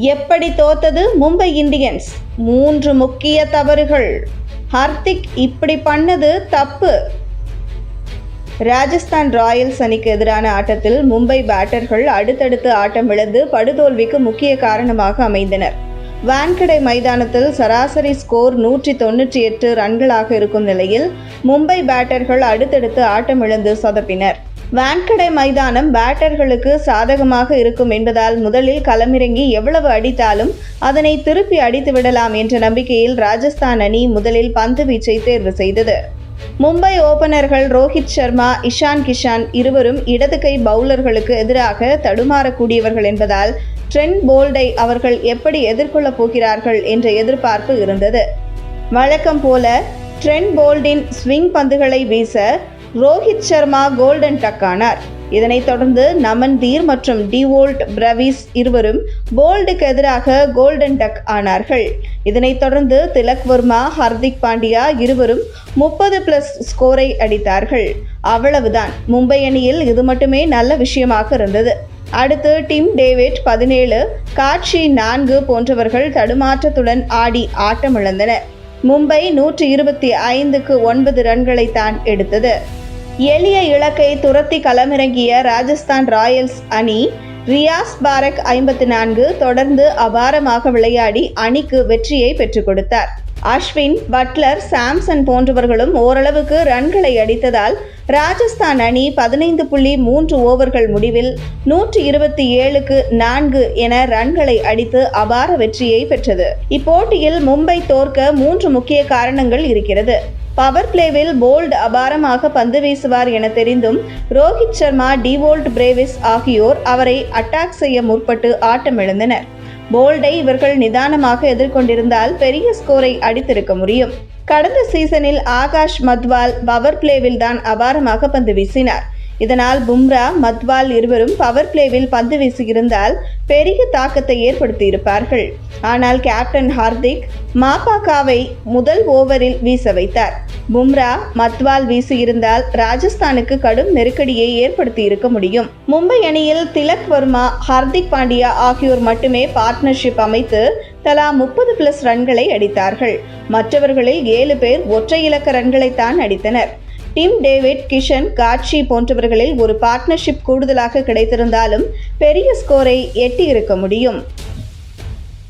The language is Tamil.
எப்படி தோத்தது? மும்பை இந்தியன்ஸ். மூன்று முக்கிய தவறுகள். ஹர்திக் இப்படி பண்ணது தப்பு. ராஜஸ்தான் ராயல்ஸ் அணிக்கு எதிரான ஆட்டத்தில் மும்பை பேட்டர்கள் அடுத்தடுத்து ஆட்டம் இழந்து படுதோல்விக்கு முக்கிய காரணமாக அமைந்தனர். வான்கடை மைதானத்தில் சராசரி ஸ்கோர் நூற்றி தொன்னூற்றி எட்டு ரன்களாக இருக்கும் நிலையில் மும்பை பேட்டர்கள் அடுத்தடுத்து ஆட்டம் இழந்து சொதப்பினர். வான்கடை மைதானம் பேட்டர்களுக்கு சாதகமாக இருக்கும் என்பதால் முதலில் களமிறங்கி எவ்வளவு அடித்தாலும் அதனை திருப்பி அடித்து விடலாம் என்ற நம்பிக்கையில் ராஜஸ்தான் அணி முதலில் பந்து வீச்சை தேர்வு செய்தது. மும்பை ஓபனர்கள் ரோஹித் சர்மா இஷான் கிஷான் இருவரும் இடது கை பவுலர்களுக்கு எதிராக தடுமாறக்கூடியவர்கள் என்பதால் ட்ரெண்ட் போல்டை அவர்கள் எப்படி எதிர்கொள்ளப் போகிறார்கள் என்ற எதிர்பார்ப்பு இருந்தது. வழக்கம் போல ட்ரென் போல்டின் ஸ்விங் பந்துகளை வீச ரோஹித் சர்மா கோல்டன் டக் ஆனார். இதனைத் தொடர்ந்து நமன் தீர் மற்றும் டிவோல்ட் பிரவிஸ் இருவரும் போல்டுக்கு எதிராக கோல்டன் டக் ஆனார்கள். இதனைத் தொடர்ந்து திலக் வர்மா ஹர்திக் பாண்டியா இருவரும் முப்பது பிளஸ் ஸ்கோரை அடித்தார்கள். அவ்வளவுதான். மும்பை அணியில் இது மட்டுமே நல்ல விஷயமாக இருந்தது. அடுத்து டிம் டேவிட் பதினேழு காட்சி நான்கு போன்றவர்கள் தடுமாற்றத்துடன் ஆடி ஆட்டமிழந்தனர். மும்பை நூற்றி இருபத்தி ஐந்துக்கு ஒன்பது ரன்களை தான் எடுத்தது. எளிய இலக்கை துரத்தி களமிறங்கிய ராஜஸ்தான் ராயல்ஸ் அணி ரியாஸ் பாரக் ஐம்பத்தி நான்கு தொடர்ந்து அபாரமாக விளையாடி அணிக்கு வெற்றியை பெற்றுக் கொடுத்தார். அஸ்வின் பட்லர் சாம்சன் போன்றவர்களும் ஓரளவுக்கு ரன்களை அடித்ததால் ராஜஸ்தான் அணி பதினைந்து புள்ளி மூன்று ஓவர்கள் முடிவில் நூற்றி இருபத்தி ஏழுக்கு நான்கு என ரன்களை அடித்து அபார வெற்றியை பெற்றது. இப்போட்டியில் மும்பை தோற்க மூன்று முக்கிய காரணங்கள் இருக்கிறது. பவர் பிளேவில் போல்ட் அபாரமாக பந்து வீசுவார் என தெரிந்தும் ரோஹித் சர்மா டிவோல்ட் பிரேவிஸ் ஆகியோர் அவரை அட்டாக் செய்ய முற்பட்டு ஆட்டமிழந்தனர். போல்டை இவர்கள் நிதானமாக எதிர்கொண்டிருந்தால் பெரிய ஸ்கோரை அடித்திருக்க முடியும். கடந்த சீசனில் ஆகாஷ் மத்வால் பவர் பிளேவில் தான் அபாரமாக பந்து வீசினார். இதனால் பும்ரா மத்வால் இருவரும் பவர் பிளேவில் பந்து வீசியிருந்தால் பெரிய தாக்கத்தை ஏற்படுத்தியிருப்பார்கள். ஆனால் கேப்டன் ஹார்திக் மாபாக்காவை முதல் ஓவரில் வீச வைத்தார். பும்ரா மத்வால் வீசியிருந்தால் ராஜஸ்தானுக்கு கடும் நெருக்கடியை ஏற்படுத்தி இருக்க முடியும். மும்பை அணியில் திலக் வர்மா ஹார்திக் பாண்டியா ஆகியோர் மட்டுமே பார்ட்னர்ஷிப் அமைத்து தலா முப்பது பிளஸ் ரன்களை அடித்தார்கள். மற்றவர்களில் ஏழு பேர் ஒற்றை இலக்க ரன்களைத்தான் அடித்தனர். டிம் டேவிட் கிஷன் காட்சி போன்றவர்களில் ஒரு பார்ட்னர்ஷிப் கூடுதலாக கிடைத்திருந்தாலும் பெரிய ஸ்கோரை எட்டியிருக்க முடியும்.